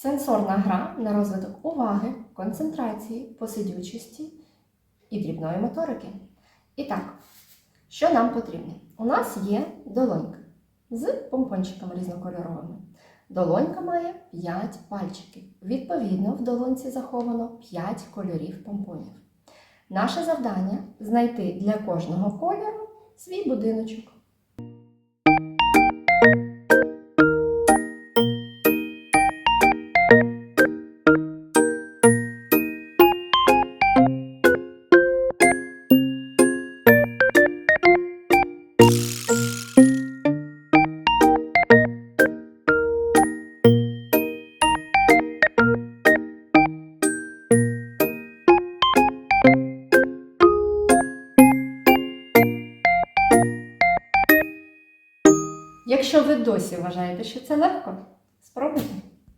Сенсорна гра на розвиток уваги, концентрації, посидючості і дрібної моторики. І так, що нам потрібно? У нас є долонька з помпончиками різнокольоровими. Долонька має 5 пальчиків. Відповідно, в долонці заховано 5 кольорів помпонів. Наше завдання знайти для кожного кольору свій будиночок. Якщо ви досі вважаєте, що це легко, спробуйте.